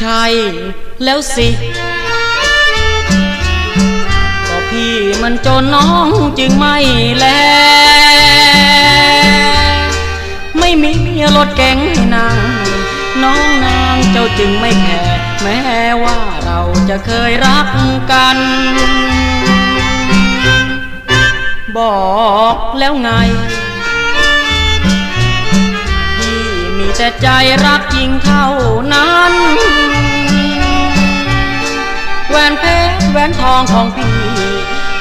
ช่แล้วสิก็พี่มันจนน้องจึงไม่แล ไม่มีรถเก๋งให้นั่งน้องนางเจ้าจึงไม่แคร์แม้ว่าเราจะเคยรักกัน บอกแล้วไง แต่ใจรักจริงเท่านั้น แหวนเพชรแหวนทองของพี่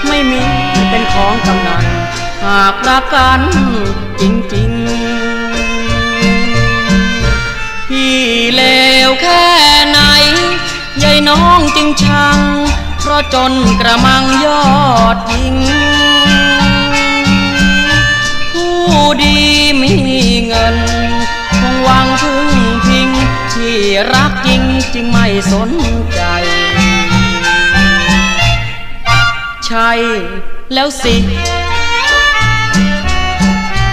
ไม่มีเป็นของกำนัน หากรักกันจริงๆ พี่เลวแค่ไหนยายน้องจึงชัง เพราะจนกระมังยอดยิง รักจริงจึงไม่สนใจ ใช่แล้วสิ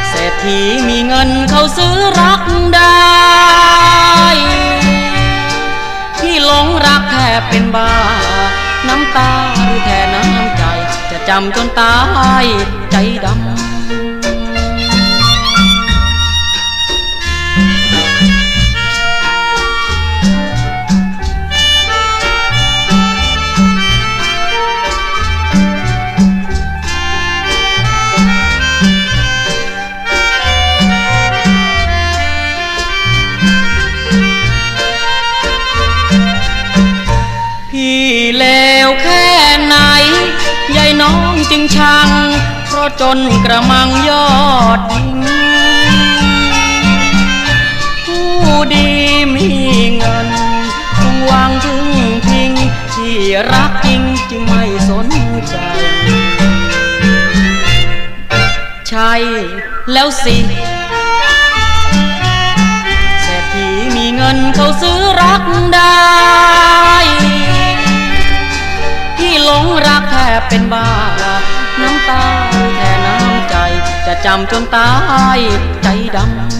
เศรษฐีมีเงินเขาซื้อรักได้ ที่หลงรักแทบเป็นบ้า น้ำตาหรือแทนน้ำใจ จะจำจนตายใจดำ พี่เลวแค่ไหนยายน้องจึงชัง เพราะจนกระมังยอดยิงผู้ดีมีเงินคงวังพึ่งพิง ที่รักจริงจึงไม่สนใจ ใช่แล้วสิเศรษฐีมีเงินเขาซื้อรักได้ รักแทบเป็นบ้า น้ำตาแค่น้ำใจ จะจำจนตายใจดำ